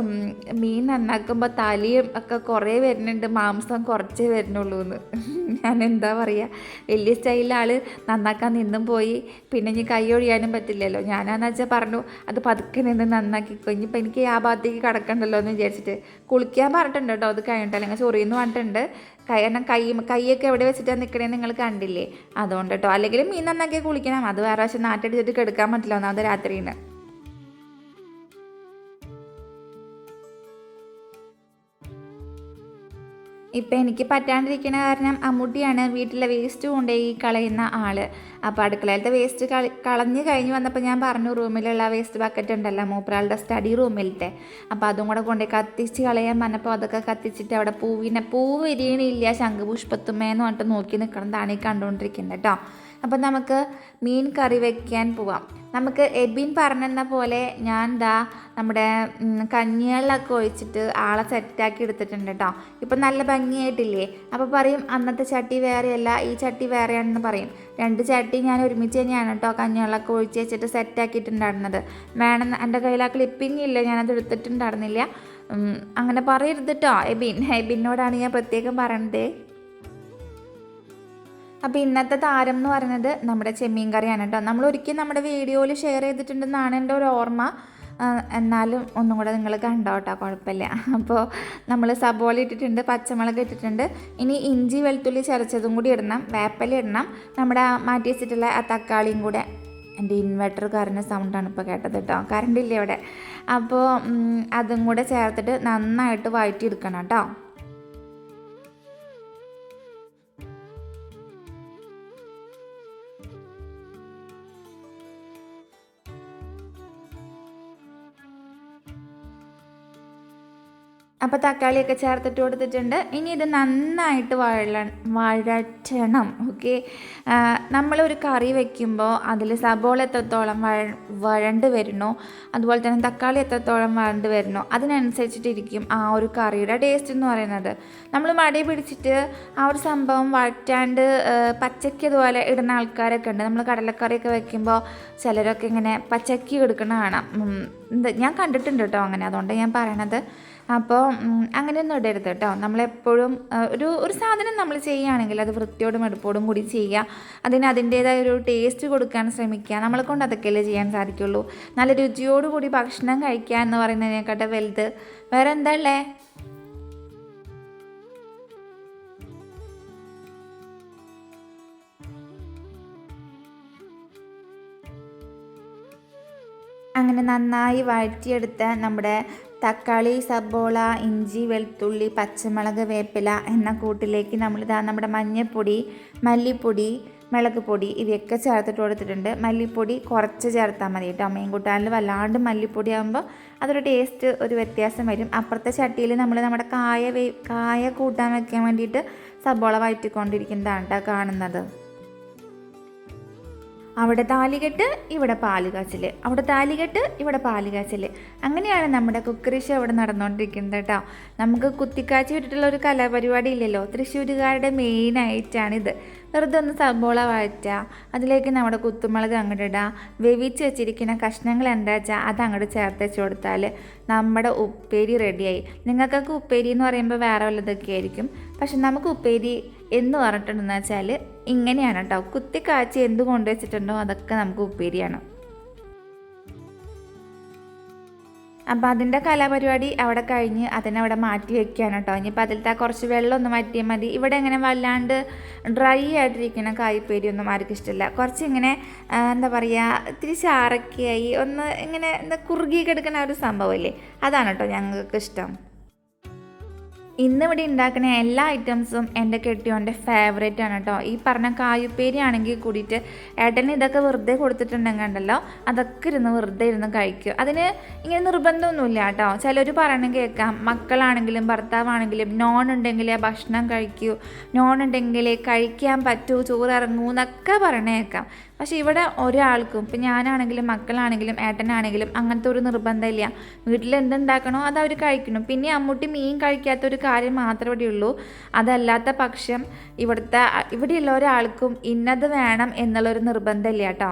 മീൻ നന്നാക്കുമ്പോൾ തലയും ഒക്കെ കുറേ വരുന്നുണ്ട് മാംസം കുറച്ചേ വരുന്നുള്ളൂ എന്ന്. ഞാൻ എന്താ പറയുക വലിയ സ്റ്റൈലിൽ ആൾ നന്നാക്കാൻ നിന്നും പോയി. പിന്നെ ഇനി കൈ ഒഴിയാനും പറ്റില്ലല്ലോ. ഞാനാന്ന് വെച്ചാൽ പറഞ്ഞു അത് പതുക്കെ നിന്ന് നന്നാക്കി ഇനിയിപ്പോൾ എനിക്ക് ആ ഭാഗത്തേക്ക് കിടക്കണ്ടല്ലോ എന്ന് വിചാരിച്ചിട്ട്. കുളിക്കാൻ പറഞ്ഞിട്ടുണ്ട് കേട്ടോ അത് കഴിഞ്ഞിട്ട്. അല്ലെങ്കിൽ ചൊറിയെന്ന് പറഞ്ഞിട്ടുണ്ട്. കാരണം കൈ കൈയൊക്കെ എവിടെ വെച്ചിട്ടാണ് നിൽക്കണേ നിങ്ങൾ കണ്ടില്ലേ? അതുകൊണ്ട് കേട്ടോ. അല്ലെങ്കിൽ മീൻ നന്നാക്കി കുളിക്കണം. അത് വേറെ വശം നാട്ടടിച്ചിട്ട് കെടുക്കാൻ പറ്റില്ല ഒന്നാമത് രാത്രിയിൽ ഇപ്പം എനിക്ക് പറ്റാണ്ടിരിക്കുന്ന കാരണം അമ്മൂട്ടിയാണ് വീട്ടിലെ വേസ്റ്റ് കൊണ്ടുപോയി കളയുന്ന ആൾ അപ്പോൾ അടുക്കളയിലത്തെ വേസ്റ്റ് കളി കളഞ്ഞ് കഴിഞ്ഞ് വന്നപ്പോൾ ഞാൻ പറഞ്ഞു റൂമിലുള്ള വേസ്റ്റ് ബക്കറ്റ് ഉണ്ടല്ലോ മൂപ്പരാളുടെ സ്റ്റഡി റൂമിലത്തെ അപ്പോൾ അതും കൂടെ കൊണ്ടുപോയി കത്തിച്ച് കളയാൻ പറഞ്ഞപ്പോൾ അതൊക്കെ കത്തിച്ചിട്ട് അവിടെ പൂവിനെ പൂവ് വിരിയണില്ല ശംഖുപുഷ്പത്തുമ്മേന്ന് പറഞ്ഞിട്ട് നോക്കി നിൽക്കണം ഈ കണ്ടുകൊണ്ടിരിക്കുന്നത് കേട്ടോ അപ്പം നമുക്ക് മീൻ കറി വെക്കാൻ പോവാം. നമുക്ക് എബിൻ പറഞ്ഞെന്ന പോലെ ഞാൻ ദാ നമ്മുടെ കഞ്ഞികളിലൊക്കെ ഒഴിച്ചിട്ട് ആളെ സെറ്റാക്കി എടുത്തിട്ടുണ്ട് കേട്ടോ ഇപ്പം നല്ല ഭംഗിയായിട്ടില്ലേ? അപ്പോൾ പറയും അന്നത്തെ ചട്ടി വേറെയല്ല ഈ ചട്ടി വേറെയാണെന്ന് പറയും. രണ്ട് ചട്ടി ഞാൻ ഒരുമിച്ച് തന്നെയാണ് കേട്ടോ കഞ്ഞികളിലൊക്കെ ഒഴിച്ച് വെച്ചിട്ട് സെറ്റാക്കിയിട്ടുണ്ടായിരുന്നത് വേണം എന്റെ കയ്യിൽ ആ ക്ലിപ്പിംഗ് ഇല്ല ഞാനത് എടുത്തിട്ടുണ്ടായിരുന്നില്ല. അങ്ങനെ പറയരുത് കേട്ടോ എബിൻ. എബിനോടാണ് ഞാൻ പ്രത്യേകം പറയണത്. അപ്പോൾ ഇന്നത്തെ താരം എന്ന് പറയുന്നത് നമ്മുടെ ചെമ്മീൻ കറിയാണ് കേട്ടോ. നമ്മൾ ഒരിക്കലും നമ്മുടെ വീഡിയോയിൽ ഷെയർ ചെയ്തിട്ടുണ്ടെന്നാണ് എന്റെ ഒരു ഓർമ്മ. എന്നാലും ഒന്നും കൂടെ നിങ്ങൾ കണ്ടോ കേട്ടോ കുഴപ്പമില്ല. അപ്പോൾ നമ്മൾ സബോള ഇട്ടിട്ടുണ്ട് പച്ചമുളക് ഇട്ടിട്ടുണ്ട്. ഇനി ഇഞ്ചി വെളുത്തുള്ളി ചതച്ചതും കൂടി ഇടണം വേപ്പല ഇടണം. നമ്മുടെ മാറ്റി വെച്ചിട്ടുള്ള ആ തക്കാളിയും കൂടെ എന്റെ ഇൻവെർട്ടർ കറണ്ട് സൗണ്ടാണ് ഇപ്പോൾ കേട്ടത് കേട്ടോ. കറണ്ട് ഇല്ല ഇവിടെ? അപ്പോൾ അതും കൂടെ ചേർത്തിട്ട് നന്നായിട്ട് വഴറ്റിയെടുക്കണം കേട്ടോ. അപ്പോൾ തക്കാളിയൊക്കെ ചേർത്തിട്ട് കൊടുത്തിട്ടുണ്ട്. ഇനി ഇത് നന്നായിട്ട് വഴ വഴറ്റണം. ഓക്കെ നമ്മളൊരു കറി വയ്ക്കുമ്പോൾ അതിൽ സബോള എത്രത്തോളം വഴ വഴണ്ട് വരണോ അതുപോലെ തന്നെ തക്കാളി എത്രത്തോളം വഴണ്ട് വരണോ അതിനനുസരിച്ചിട്ടിരിക്കും ആ ഒരു കറിയുടെ ടേസ്റ്റ് എന്ന് പറയുന്നത്. നമ്മൾ മടി പിടിച്ചിട്ട് ആ ഒരു സംഭവം വഴറ്റാണ്ട് പച്ചയ്ക്ക് ഇതുപോലെ ഇടുന്ന ആൾക്കാരൊക്കെ ഉണ്ട്. നമ്മൾ കടലക്കറിയൊക്കെ വയ്ക്കുമ്പോൾ ചിലരൊക്കെ ഇങ്ങനെ പച്ചക്കി എടുക്കണ കാണാം. ഞാൻ കണ്ടിട്ടുണ്ട് കേട്ടോ അങ്ങനെ. അതുകൊണ്ട് ഞാൻ പറയണത്. അപ്പോൾ അങ്ങനെയൊന്നും ഇടരുത് കേട്ടോ നമ്മളെപ്പോഴും ഒരു ഒരു സാധനം നമ്മൾ ചെയ്യുകയാണെങ്കിൽ അത് വൃത്തിയോടും എടുപ്പോടും കൂടി ചെയ്യുക. അതിന് അതിന്റേതായ ഒരു ടേസ്റ്റ് കൊടുക്കാൻ ശ്രമിക്കുക. നമ്മളെ കൊണ്ട് അതൊക്കെയല്ലേ ചെയ്യാൻ സാധിക്കുള്ളൂ. നല്ല രുചിയോടുകൂടി ഭക്ഷണം കഴിക്കുക എന്ന് പറയുന്നതിനെക്കാട്ടും വലുത്. വേറെ എന്താ ഉള്ളേ? അങ്ങനെ നന്നായി വഴറ്റിയെടുത്ത നമ്മുടെ തക്കാളി സബോള ഇഞ്ചി വെളുത്തുള്ളി പച്ചമുളക് വേപ്പില എന്ന കൂട്ടിലേക്ക് നമ്മൾ ഇതാ നമ്മുടെ മഞ്ഞൾപ്പൊടി മല്ലിപ്പൊടി മുളക് പൊടി ഇവയൊക്കെ ചേർത്തിട്ട് കൊടുത്തിട്ടുണ്ട്. മല്ലിപ്പൊടി കുറച്ച് ചേർത്താൽ മതി കേട്ടോ. മീൻ കൂട്ടാനിൽ വല്ലാണ്ട് മല്ലിപ്പൊടി ആകുമ്പോൾ അതൊരു ടേസ്റ്റ് ഒരു വ്യത്യാസം വരും. അപ്പുറത്തെ ചട്ടിയിൽ നമ്മൾ നമ്മുടെ കായ കായ കൂട്ടാൻ വയ്ക്കാൻ വേണ്ടിയിട്ട് സബോള വഴറ്റിക്കൊണ്ടിരിക്കുന്നതാണ് കേട്ടോ കാണുന്നത്. അവിടെ താലികെട്ട് ഇവിടെ പാൽ കാച്ചൽ അവിടെ താലികെട്ട് ഇവിടെ പാൽ കാച്ചൽ അങ്ങനെയാണ് നമ്മുടെ കുക്കറി അവിടെ നടന്നുകൊണ്ടിരിക്കുന്നത് കേട്ടോ. നമുക്ക് കുത്തിക്കാച്ചി വിട്ടിട്ടുള്ള ഒരു കലാപരിപാടി ഇല്ലല്ലോ തൃശ്ശൂരുകാരുടെ മെയിൻ ആയിട്ടാണിത്. വെറുതെ ഒന്ന് സബോള വഴറ്റുക അതിലേക്ക് നമ്മുടെ കുത്തുമുളക് അങ്ങോട്ട് ഇടുക വേവിച്ച് വെച്ചിരിക്കുന്ന കഷ്ണങ്ങൾ എന്താ വെച്ചാൽ അത് അങ്ങോട്ട് ചേർത്ത് വെച്ച് കൊടുത്താൽ നമ്മുടെ ഉപ്പേരി റെഡിയായി. നിങ്ങൾക്കൊക്കെ ഉപ്പേരി എന്ന് പറയുമ്പോൾ വേറെ വല്ലതൊക്കെ ആയിരിക്കും. പക്ഷെ നമുക്ക് ഉപ്പേരി എന്ന് പറഞ്ഞിട്ടുണ്ടെന്ന് വെച്ചാൽ ഇങ്ങനെയാണ് കേട്ടോ കുത്തി കാച്ചി എന്ത് കൊണ്ടുവച്ചിട്ടുണ്ടോ അതൊക്കെ നമുക്ക് ഉപ്പേരിയാണ്. അപ്പോൾ അതിന്റെ കലാപരിപാടി അവിടെ കഴിഞ്ഞ് അതിനെ അവിടെ മാറ്റി വെക്കുകയാണ് കേട്ടോ ഇനിയിപ്പോൾ അതിലത്തെ കുറച്ച് വെള്ളം ഒന്ന് മാറ്റിയാൽ മതി. ഇവിടെ ഇങ്ങനെ വല്ലാണ്ട് ഡ്രൈ ആയിട്ടിരിക്കുന്ന കായ്പേരി ഒന്നും ആർക്കും ഇഷ്ടമില്ല കുറച്ച് ഇങ്ങനെ എന്താ പറയുക ഇത്തിരി ചാറൊക്കെയായി ഒന്ന് ഇങ്ങനെ എന്താ കുറുകി കിടക്കുന്ന ആ ഒരു സംഭവമില്ലേ അതാണ് കേട്ടോ ഞങ്ങൾക്ക് ഇഷ്ടം ഇന്നിവിടെ ഉണ്ടാക്കുന്ന എല്ലാ ഐറ്റംസും എന്റെ കെട്ടിയോന്റെ ഫേവറേറ്റ് ആണ് കേട്ടോ ഈ പറഞ്ഞ കായുപ്പേരി ആണെങ്കിൽ കൂടിയിട്ട് ഏട്ടന് ഇതൊക്കെ വെറുതെ കൊടുത്തിട്ടുണ്ടെങ്കിൽ ഉണ്ടല്ലോ അതൊക്കെ ഇരുന്ന് വെറുതെ ഇരുന്ന് കഴിക്കും. അതിന് ഇങ്ങനെ നിർബന്ധമൊന്നുമില്ല കേട്ടോ ചിലർ പറയണ കേൾക്കാം. മക്കളാണെങ്കിലും ഭർത്താവാണെങ്കിലും നോൺ ഉണ്ടെങ്കിലേ ഭക്ഷണം കഴിക്കൂ നോൺ ഉണ്ടെങ്കിലേ കഴിക്കാൻ പറ്റൂ ചോറ് ഇറങ്ങൂ എന്നൊക്കെ പറയണ പക്ഷേ ഇവിടെ ഒരാൾക്കും ഇപ്പം ഞാനാണെങ്കിലും മക്കളാണെങ്കിലും ഏട്ടനാണെങ്കിലും അങ്ങനത്തെ ഒരു നിർബന്ധമില്ല. വീട്ടിൽ എന്തുണ്ടാക്കണോ അത് അവർ കഴിക്കണം. പിന്നെ അമ്മൂട്ടി മീൻ കഴിക്കാത്ത ഒരു കാര്യം മാത്രമേ ഇവിടെ ഉള്ളൂ. അതല്ലാത്ത പക്ഷം ഇവിടുത്തെ ഇവിടെയുള്ള ഒരാൾക്കും ഇന്നത് വേണം എന്നുള്ളൊരു നിർബന്ധമില്ല കേട്ടോ.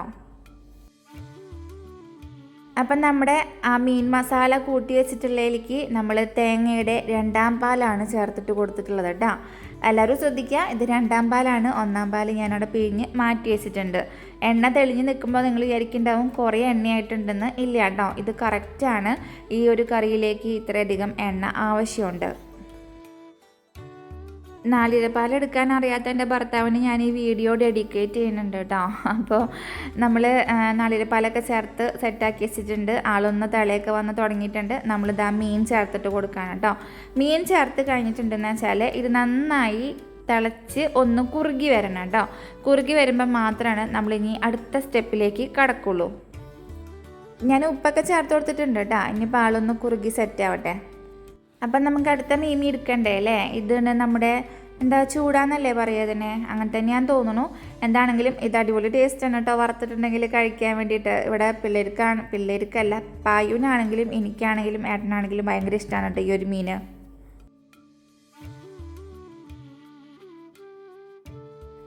അപ്പം നമ്മുടെ ആ മീൻ മസാല കൂട്ടി വെച്ചിട്ടുള്ളതിലേക്ക് നമ്മൾ തേങ്ങയുടെ രണ്ടാം പാലാണ് ചേർത്തിട്ട് കൊടുത്തിട്ടുള്ളത് കേട്ടോ. എല്ലാവരും ശ്രദ്ധിക്കുക ഇത് രണ്ടാം പാലാണ്. ഒന്നാം പാൽ ഞാനവിടെ പിഴിഞ്ഞ് മാറ്റി വെച്ചിട്ടുണ്ട്. എണ്ണ തെളിഞ്ഞ് നിൽക്കുമ്പോൾ നിങ്ങൾ വിചാരിക്കുന്നുണ്ടാവും കുറേ എണ്ണയായിട്ടുണ്ടെന്ന് ഇല്ല കേട്ടോ. ഇത് കറക്റ്റാണ് ഈ ഒരു കറിയിലേക്ക് ഇത്രയധികം എണ്ണ ആവശ്യമുണ്ട്. നാളികപ്പാൽ എടുക്കാൻ അറിയാത്ത എന്റെ ഭർത്താവിന് ഞാൻ ഈ വീഡിയോ ഡെഡിക്കേറ്റ് ചെയ്യുന്നുണ്ട് കേട്ടോ. അപ്പോൾ നമ്മൾ നാളികപ്പാലൊക്കെ ചേർത്ത് സെറ്റാക്കി വെച്ചിട്ടുണ്ട്. ആളൊന്ന് തലയൊക്കെ വന്ന് തുടങ്ങിയിട്ടുണ്ട്. നമ്മളിതാ മീൻ ചേർത്തിട്ട് കൊടുക്കുകയാണ് കേട്ടോ. മീൻ ചേർത്ത് കഴിഞ്ഞിട്ടുണ്ടെന്ന് വെച്ചാൽ ഇത് നന്നായി തിളച്ച് ഒന്ന് കുറുകി വരണം കേട്ടോ. കുറുകി വരുമ്പോൾ മാത്രമാണ് നമ്മളിനി അടുത്ത സ്റ്റെപ്പിലേക്ക് കടക്കുള്ളൂ. ഞാൻ ഉപ്പൊക്കെ ചേർത്ത് കൊടുത്തിട്ടുണ്ട് കേട്ടോ. ഇനിയിപ്പോൾ ആളൊന്ന് കുറുകി സെറ്റ് ആവട്ടെ. അപ്പം നമുക്ക് അടുത്ത മീമി എടുക്കണ്ടേ അല്ലേ? ഇത് നമ്മുടെ എന്താ ചൂടാന്നല്ലേ പറയുക അതിനെ അങ്ങനെ തന്നെയാന്ന് തോന്നുന്നു. എന്താണെങ്കിലും ഇത് അടിപൊളി ടേസ്റ്റ് ആണ് കേട്ടോ. വറുത്തിട്ടുണ്ടെങ്കിൽ കഴിക്കാൻ വേണ്ടിയിട്ട് ഇവിടെ പിള്ളേർക്കാണ് പിള്ളേർക്കല്ല പായുവിനാണെങ്കിലും എനിക്കാണെങ്കിലും ഏട്ടനാണെങ്കിലും ഭയങ്കര ഇഷ്ടമാണ് കേട്ടോ ഈ ഒരു മീൻ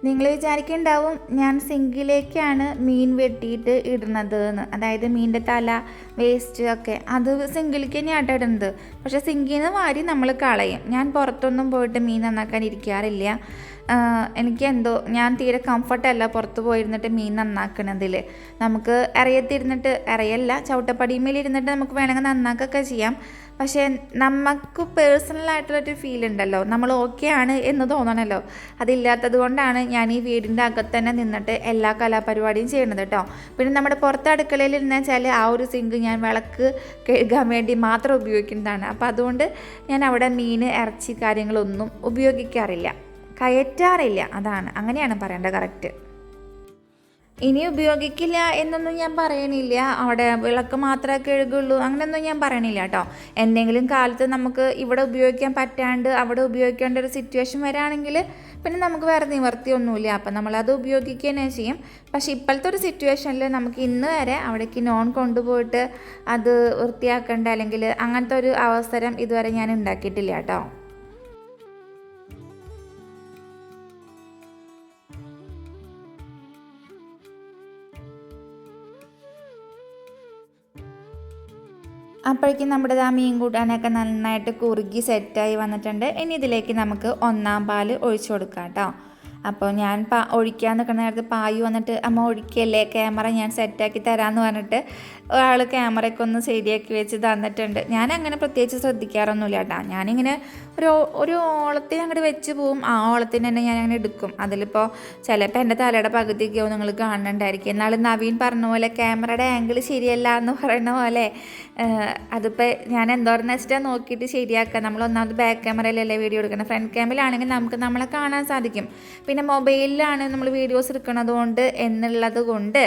നിങ്ങൾ വിചാരിക്കുന്നുണ്ടാവും ഞാൻ സിങ്കിലേക്കാണ് മീൻ വെട്ടിയിട്ട് ഇടുന്നത് എന്ന് അതായത് മീനിന്റെ തല വേസ്റ്റ് ഒക്കെ. അത് സിങ്കിലേക്ക് തന്നെയാണ് ഇടുന്നത് പക്ഷേ സിങ്കിൽ നിന്ന് വാരി നമ്മൾ കളയും. ഞാൻ പുറത്തൊന്നും പോയിട്ട് മീൻ നന്നാക്കാൻ ഇരിക്കാറില്ല. എനിക്ക് എന്തോ ഞാൻ തീരെ കംഫർട്ടല്ല പുറത്ത് പോയിരുന്നിട്ട് മീൻ നന്നാക്കണതിൽ നമുക്ക് ഇറയത്തിരുന്നിട്ട് ഇറയല്ല ചവിട്ടപ്പടിമേലിരുന്നിട്ട് നമുക്ക് വേണമെങ്കിൽ നന്നാക്കൊക്കെ ചെയ്യാം. പക്ഷേ നമുക്ക് പേഴ്സണലായിട്ടുള്ളൊരു ഫീൽ ഉണ്ടല്ലോ. നമ്മൾ ഓക്കെ ആണ് എന്ന് തോന്നണമല്ലോ അതില്ലാത്തത് കൊണ്ടാണ് ഞാൻ ഈ വീടിന്റെ അകത്ത് തന്നെ നിന്നിട്ട് എല്ലാ കലാപരിപാടിയും ചെയ്യുന്നത് കേട്ടോ പിന്നെ നമ്മുടെ പുറത്തെ അടുക്കളയിൽ ഇരുന്ന് വെച്ചാൽ ആ ഒരു സിങ്ക് ഞാൻ വിളക്ക് കഴുകാൻ വേണ്ടി മാത്രം ഉപയോഗിക്കുന്നതാണ്. അപ്പോൾ അതുകൊണ്ട് ഞാൻ അവിടെ മീൻ ഇറച്ചി കാര്യങ്ങളൊന്നും ഉപയോഗിക്കാറില്ല. കയറ്റാറില്ല. അതാണ്. അങ്ങനെയാണ് പറയേണ്ടത് കറക്റ്റ് ഇനി ഉപയോഗിക്കില്ല എന്നൊന്നും ഞാൻ പറയണില്ല. അവിടെ വിളക്ക് മാത്രമേ കഴുകുള്ളൂ അങ്ങനെയൊന്നും ഞാൻ പറയണില്ല കേട്ടോ. എന്തെങ്കിലും കാലത്ത് നമുക്ക് ഇവിടെ ഉപയോഗിക്കാൻ പറ്റാണ്ട് അവിടെ ഉപയോഗിക്കേണ്ട ഒരു സിറ്റുവേഷൻ വരാണെങ്കിൽ പിന്നെ നമുക്ക് വേറെ നിവർത്തിയൊന്നുമില്ല അപ്പം നമ്മളത് ഉപയോഗിക്കുക തന്നെ ചെയ്യും. പക്ഷേ ഇപ്പോഴത്തെ ഒരു സിറ്റുവേഷനിൽ നമുക്ക് ഇന്ന് വരെ അവിടേക്ക് നോൺ കൊണ്ടുപോയിട്ട് അത് വൃത്തിയാക്കേണ്ട അല്ലെങ്കിൽ അങ്ങനത്തെ ഒരു അവസരം ഇതുവരെ ഞാൻ ഉണ്ടാക്കിയിട്ടില്ല കേട്ടോ. അപ്പോഴേക്കും നമ്മുടെ ആ മീൻ കൂട്ടാനൊക്കെ നന്നായിട്ട് കുറുകി സെറ്റായി വന്നിട്ടുണ്ട്. ഇനി ഇതിലേക്ക് നമുക്ക് ഒന്നാം പാൽ ഒഴിച്ചു കൊടുക്കാം കേട്ടോ. അപ്പോൾ ഞാൻ പാ ഒഴിക്കാൻ നിൽക്കുന്ന നേരത്ത് പായു വന്നിട്ട് അമ്മ ഒഴിക്കല്ലേ? ക്യാമറ ഞാൻ സെറ്റാക്കി തരാമെന്ന് പറഞ്ഞിട്ട് ഒരാൾ ക്യാമറയ്ക്ക് ഒന്ന് ശരിയാക്കി വെച്ച് തന്നിട്ടുണ്ട്. ഞാൻ അങ്ങനെ പ്രത്യേകിച്ച് ശ്രദ്ധിക്കാറൊന്നുമില്ല കേട്ടോ. ഞാനിങ്ങനെ ഒരു ഒരു ഓളത്തിന് അങ്ങോട്ട് വെച്ച് പോവും. ആ ഓളത്തിന് തന്നെ ഞാൻ അങ്ങനെ എടുക്കും. അതിലിപ്പോൾ ചിലപ്പോൾ എന്റെ തലയുടെ പകുതിക്കോ നിങ്ങൾ കാണുന്നുണ്ടായിരിക്കും. എന്നാൽ നവീൻ പറഞ്ഞ പോലെ ക്യാമറയുടെ ആംഗിൾ ശരിയല്ല എന്ന് പറയുന്ന പോലെ അതിപ്പോൾ ഞാൻ എന്തോരം വെച്ചിട്ടാണ് നോക്കിയിട്ട് ശരിയാക്കുക നമ്മൾ ഒന്നാമത് ബാക്ക് ക്യാമറയിലല്ലേ വീഡിയോ എടുക്കുന്നത് ഫ്രണ്ട് ക്യാമറയിലാണെങ്കിൽ നമുക്ക് നമ്മളെ കാണാൻ സാധിക്കും. പിന്നെ മൊബൈലിലാണ് നമ്മൾ വീഡിയോസ് എടുക്കുന്നത് കൊണ്ട് എന്നുള്ളത് കൊണ്ട്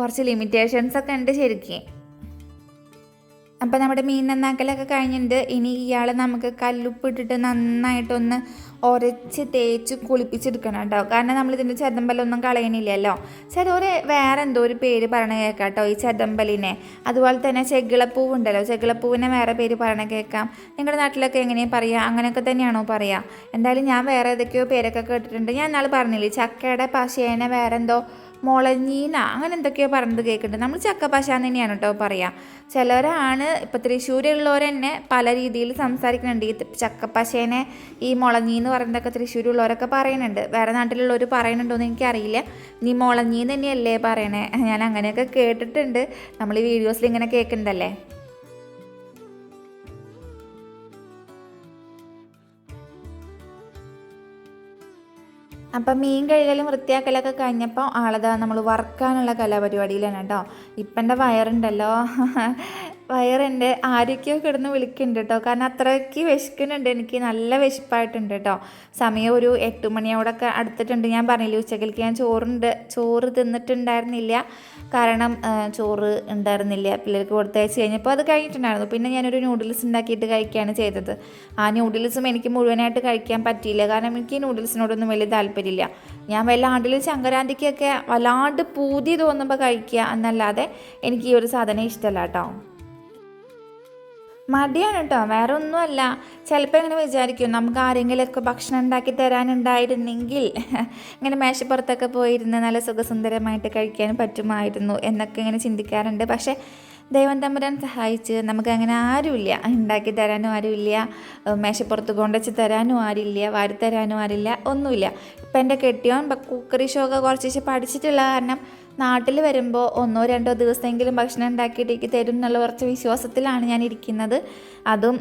കുറച്ച് ലിമിറ്റേഷൻസ് ഒക്കെ ഉണ്ട് ശരിക്കും. അപ്പോൾ നമ്മുടെ മീൻ നന്നാക്കലൊക്കെ കഴിഞ്ഞിട്ടുണ്ട്. ഇനി ഇയാളെ നമുക്ക് കല്ലുപ്പ് കല്ലുപ്പിട്ടിട്ട് നന്നായിട്ടൊന്ന് ഉരച്ച് തേച്ച് കുളിപ്പിച്ചെടുക്കണം കേട്ടോ. കാരണം നമ്മൾ ഇതിന്റെ ചെതമ്പലൊന്നും കളയണില്ലല്ലോ. ചിലവര് വേറെ എന്തോ ഒരു പേര് പറയണ കേൾക്കാം കേട്ടോ ഈ ചെതമ്പലിനെ. അതുപോലെ തന്നെ ചെകിളപ്പൂവ് ഉണ്ടല്ലോ. ചെകിളപ്പൂവിനെ വേറെ പേര് പറയണ കേൾക്കാം. നിങ്ങളുടെ നാട്ടിലൊക്കെ എങ്ങനെയാണ് പറയുക അങ്ങനെയൊക്കെ തന്നെയാണോ പറയുക എന്തായാലും ഞാൻ വേറെ ഏതൊക്കെയോ പേരൊക്കെ കേട്ടിട്ടുണ്ട്. ഞാൻ നാളെ പറഞ്ഞില്ലേ ചക്കയുടെ പശേനെ വേറെ എന്തോ മുളഞ്ഞീന അങ്ങനെ എന്തൊക്കെയോ പറഞ്ഞത് കേൾക്കുന്നുണ്ട്. നമ്മൾ ചക്കപ്പശ തന്നെയാണ് കേട്ടോ പറയുക ചിലവരാണ് ഇപ്പോൾ തൃശ്ശൂരുള്ളവർ തന്നെ പല രീതിയിൽ സംസാരിക്കുന്നുണ്ട്. ഈ ചക്കപ്പശേനെ ഈ മുളഞ്ഞീന്ന് പറയുന്നതൊക്കെ തൃശ്ശൂരുള്ളവരൊക്കെ പറയുന്നുണ്ട്. വേറെ നാട്ടിലുള്ളവർ പറയുന്നുണ്ടോ എന്ന് എനിക്കറിയില്ല. നീ മുളഞ്ഞീന്ന് തന്നെയല്ലേ പറയണേ? ഞാൻ അങ്ങനെയൊക്കെ കേട്ടിട്ടുണ്ട്. നമ്മൾ ഈ വീഡിയോസിൽ ഇങ്ങനെ കേൾക്കുന്നുണ്ടല്ലേ? അപ്പം മീൻ കഴുകലും വൃത്തിയാക്കലൊക്കെ കഴിഞ്ഞപ്പോൾ ആളതാ നമ്മൾ വറുക്കാനുള്ള കലാപരിപാടിയിലാണ് കേട്ടോ. ഇപ്പന്റെ വയറുണ്ടല്ലോ. വയറെന്റെ ആരൊക്കെയോ കിടന്ന് വിളിക്കുന്നുണ്ട് കേട്ടോ. കാരണം അത്രയ്ക്ക് വിശക്കുന്നുണ്ട്. എനിക്ക് നല്ല വിശപ്പായിട്ടുണ്ട് കേട്ടോ. സമയം ഒരു എട്ട് മണിയോടൊക്കെ അടുത്തിട്ടുണ്ട്. ഞാൻ പറഞ്ഞില്ലേ ഉച്ചക്കലേക്ക് ഞാൻ ചോറുണ്ട് ചോറ് തിന്നിട്ടുണ്ടായിരുന്നില്ല. കാരണം ചോറ് ഉണ്ടായിരുന്നില്ല. പിള്ളേർക്ക് കൊടുത്തയച്ച് കഴിഞ്ഞപ്പോൾ അത് കഴിഞ്ഞിട്ടുണ്ടായിരുന്നു. പിന്നെ ഞാനൊരു നൂഡിൽസ് ഉണ്ടാക്കിയിട്ട് കഴിക്കുകയാണ് ചെയ്തത്. ആ നൂഡിൽസും എനിക്ക് മുഴുവനായിട്ട് കഴിക്കാൻ പറ്റിയില്ല. കാരണം എനിക്ക് നൂഡിൽസിനോടൊന്നും വലിയ താല്പര്യമില്ല. ഞാൻ വല്ലാണ്ടിൽ ശങ്കരാന്തിക്കൊക്കെ വല്ലാണ്ട് പൂതി തോന്നുമ്പോൾ കഴിക്കുക എന്നല്ലാതെ എനിക്ക് ഈ ഒരു സാധനം ഇഷ്ടമല്ല കേട്ടോ. മടിയാണ് കേട്ടോ വേറെ ഒന്നുമല്ല ചിലപ്പോൾ ഇങ്ങനെ വിചാരിക്കും നമുക്ക് ആരെങ്കിലുമൊക്കെ ഭക്ഷണം ഉണ്ടാക്കി തരാനുണ്ടായിരുന്നെങ്കിൽ ഇങ്ങനെ മേശപ്പുറത്തൊക്കെ പോയിരുന്ന് നല്ല സുഖസുന്ദരമായിട്ട് കഴിക്കാൻ പറ്റുമായിരുന്നു എന്നൊക്കെ ഇങ്ങനെ ചിന്തിക്കാറുണ്ട്. പക്ഷേ ദൈവം തമ്പുരാൻ സഹായിച്ച് നമുക്ക് അങ്ങനെ ആരുമില്ല. ഉണ്ടാക്കി തരാനും ആരുമില്ല. മേശപ്പുറത്ത് കൊണ്ടുവച്ച് തരാനും ആരില്ല വാരി തരാനും ആരില്ല ഒന്നുമില്ല. ഇപ്പം എന്റെ കെട്ടിയോൻ കുക്കറി ഷോ ഒക്കെ കുറച്ച് പഠിച്ചിട്ടുള്ള കാരണം നാട്ടിൽ വരുമ്പോൾ ഒന്നോ രണ്ടോ ദിവസമെങ്കിലും ഭക്ഷണം ഉണ്ടാക്കിയിട്ട് തരും എന്നുള്ള കുറച്ച് വിശ്വാസത്തിലാണ് ഞാൻ ഇരിക്കുന്നത്. അതും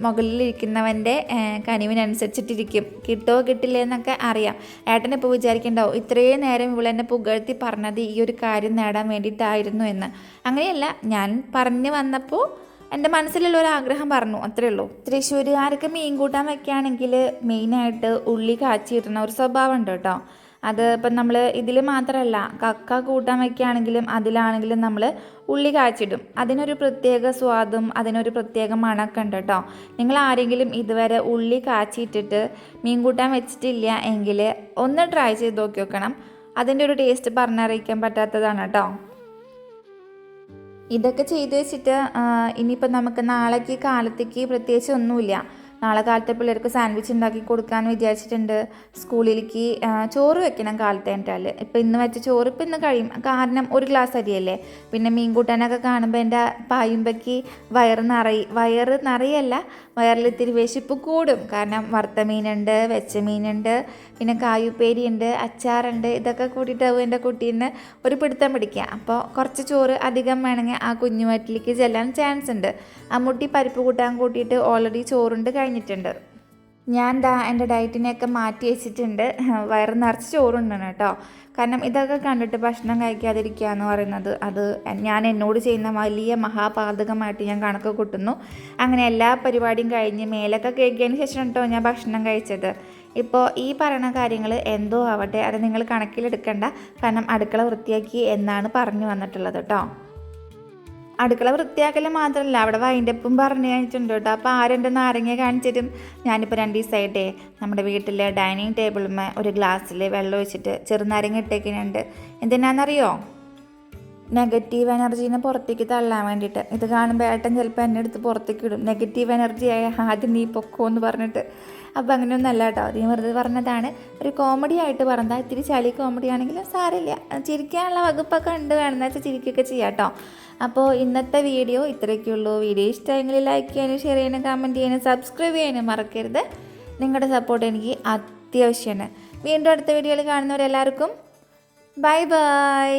മുകളിലിരിക്കുന്നവന്റെ കനിവിനനുസരിച്ചിട്ടിരിക്കും. കിട്ടോ കിട്ടില്ല എന്നൊക്കെ അറിയാം. ഏട്ടനെ ഇപ്പോൾ വിചാരിക്കണ്ടാവും ഇത്രയും നേരം ഇവളെന്നെ പുകഴ്ത്തി പറഞ്ഞത് ഈ ഒരു കാര്യം നേടാൻ വേണ്ടിയിട്ടായിരുന്നു എന്ന്. അങ്ങനെയല്ല ഞാൻ പറഞ്ഞു വന്നപ്പോൾ എന്റെ മനസ്സിലുള്ള ഒരു ആഗ്രഹം പറഞ്ഞു അത്രേ ഉള്ളൂ. തൃശ്ശൂരുകാർക്ക് മീൻ കൂട്ടാൻ വെക്കുകയാണെങ്കിൽ മെയിനായിട്ട് ഉള്ളി കാച്ചിയിടുന്ന ഒരു സ്വഭാവം ഉണ്ട് കേട്ടോ. അത് ഇപ്പം നമ്മൾ ഇതിൽ മാത്രമല്ല കക്ക കൂട്ടാൻ വയ്ക്കുകയാണെങ്കിലും അതിലാണെങ്കിലും നമ്മൾ ഉള്ളി കാച്ചിടും. അതിനൊരു പ്രത്യേക സ്വാദും അതിനൊരു പ്രത്യേക മണമൊക്കെ ഉണ്ട് കേട്ടോ. നിങ്ങൾ ആരെങ്കിലും ഇതുവരെ ഉള്ളി കാച്ചിട്ടിട്ട് മീൻ കൂട്ടാൻ വെച്ചിട്ടില്ല എങ്കിൽ ഒന്ന് ട്രൈ ചെയ്ത് നോക്കി നോക്കണം അതിന്റെ ഒരു ടേസ്റ്റ് പറഞ്ഞറിയിക്കാൻ പറ്റാത്തതാണ് കേട്ടോ. ഇതൊക്കെ ചെയ്ത് വെച്ചിട്ട് ഇനിയിപ്പോൾ നമുക്ക് നാളേക്ക് കാലത്തേക്ക് പ്രത്യേകിച്ച് ഒന്നുമില്ല. നാളെ കാലത്തെ പിള്ളേർക്ക് സാൻഡ്വിച്ച് ഉണ്ടാക്കി കൊടുക്കാമെന്ന് വിചാരിച്ചിട്ടുണ്ട്. സ്കൂളിലേക്ക് ചോറ് വെക്കണം കാലത്തെ എന്നിട്ടാൽ ഇപ്പം ഇന്ന് വെച്ച ചോറ് ഇപ്പം ഇന്ന് കഴിയും. കാരണം ഒരു ഗ്ലാസ് അരിയല്ലേ? പിന്നെ മീൻകൂട്ടാനൊക്കെ കാണുമ്പോൾ എന്റെ പായുമ്പയ്ക്ക് വയറ് നിറയി വയറ് നിറയല്ല വയറിൽ ഇത്തിരി വിശപ്പ് കൂടും. കാരണം വറുത്ത മീനുണ്ട് വെച്ച മീനുണ്ട് പിന്നെ കായുപ്പേരിയുണ്ട് അച്ചാറുണ്ട് ഇതൊക്കെ കൂട്ടിയിട്ടാവും എന്റെ കുട്ടീനെ ഒരു പിടുത്തം പിടിക്കുക. അപ്പോൾ കുറച്ച് ചോറ് അധികം വേണമെങ്കിൽ ആ കുഞ്ഞുമാറ്റിലേക്ക് ചെല്ലാൻ ചാൻസ് ഉണ്ട്. അമ്മുട്ടി പരിപ്പ് കൂട്ടാൻ കൂട്ടിയിട്ട് ഓൾറെഡി ചോറുണ്ട് കഴിഞ്ഞിട്ടുണ്ട്. ഞാൻ ദാ എന്റെ ഡയറ്റിനെയൊക്കെ മാറ്റി വെച്ചിട്ടുണ്ട്. വയറ് നിറച്ച് ചോറുണ്ടാണ് കേട്ടോ. കാരണം ഇതൊക്കെ കണ്ടിട്ട് ഭക്ഷണം കഴിക്കാതിരിക്കുക എന്ന് പറയുന്നത് അത് ഞാൻ എന്നോട് ചെയ്യുന്ന വലിയ മഹാപാതകമായിട്ട് ഞാൻ കണക്ക് കൂട്ടുന്നു. അങ്ങനെ എല്ലാ പരിപാടിയും കഴിഞ്ഞ് മേലൊക്കെ കഴിക്കിയതിന് ശേഷം കേട്ടോ ഞാൻ ഭക്ഷണം കഴിച്ചത്. ഇപ്പോൾ ഈ പറയുന്ന കാര്യങ്ങൾ എന്തോ ആവട്ടെ അത് നിങ്ങൾ കണക്കിലെടുക്കണ്ട. കാരണം അടുക്കള വൃത്തിയാക്കി എന്നാണ് പറഞ്ഞു വന്നിട്ടുള്ളത് കേട്ടോ. അടുക്കള വൃത്തിയാക്കൽ മാത്രമല്ല അവിടെ വൈൻഡപ്പും പറഞ്ഞു കഴിഞ്ഞിട്ടുണ്ട് കേട്ടോ. അപ്പോൾ ആരെന്റെ നാരങ്ങ കാണിച്ചിട്ടും ഞാനിപ്പോൾ രണ്ട് ദിവസമായിട്ടേ നമ്മുടെ വീട്ടിലെ ഡൈനിങ് ടേബിളിൽ ഒരു ഗ്ലാസ്സിൽ വെള്ളം ഒഴിച്ചിട്ട് ചെറുനാരങ്ങ ഇട്ടേക്കുന്നുണ്ട്. എന്തിനാണെന്നറിയോ നെഗറ്റീവ് എനർജീനെ പുറത്തേക്ക് തള്ളാൻ വേണ്ടിയിട്ട്. ഇത് കാണുമ്പോൾ ഏട്ടൻ ചിലപ്പോൾ എന്നെ എടുത്ത് പുറത്തേക്ക് ഇടും. നെഗറ്റീവ് എനർജി ആയ ആദ്യം നീ പൊക്കോ എന്ന് പറഞ്ഞിട്ട്. അപ്പോൾ അങ്ങനെയൊന്നും അല്ല കേട്ടോ. നീ വെറുതെ പറഞ്ഞതാണ്. ഒരു കോമഡി ആയിട്ട് പറഞ്ഞാൽ ഇത്തിരി ചളി കോമഡി ആണെങ്കിലും സാരമില്ല. ചിരിക്കാനുള്ള വകുപ്പൊക്കെ ഉണ്ട് വേണമെന്ന് വെച്ചാൽ ചിരിക്കുകയൊക്കെ ചെയ്യാം കേട്ടോ. അപ്പോൾ ഇന്നത്തെ വീഡിയോ ഇത്രയൊക്കെയുള്ളൂ. വീഡിയോ ഇഷ്ടമെങ്കിൽ ലൈക്ക് ചെയ്യാനും ഷെയർ ചെയ്യാനും കമന്റ് ചെയ്യാനും സബ്സ്ക്രൈബ് ചെയ്യാനും മറക്കരുത്. നിങ്ങളുടെ സപ്പോർട്ട് എനിക്ക് അത്യാവശ്യമാണ് വീണ്ടും അടുത്ത വീഡിയോയിൽ കാണുന്നവരെല്ലാവർക്കും ബൈ ബൈ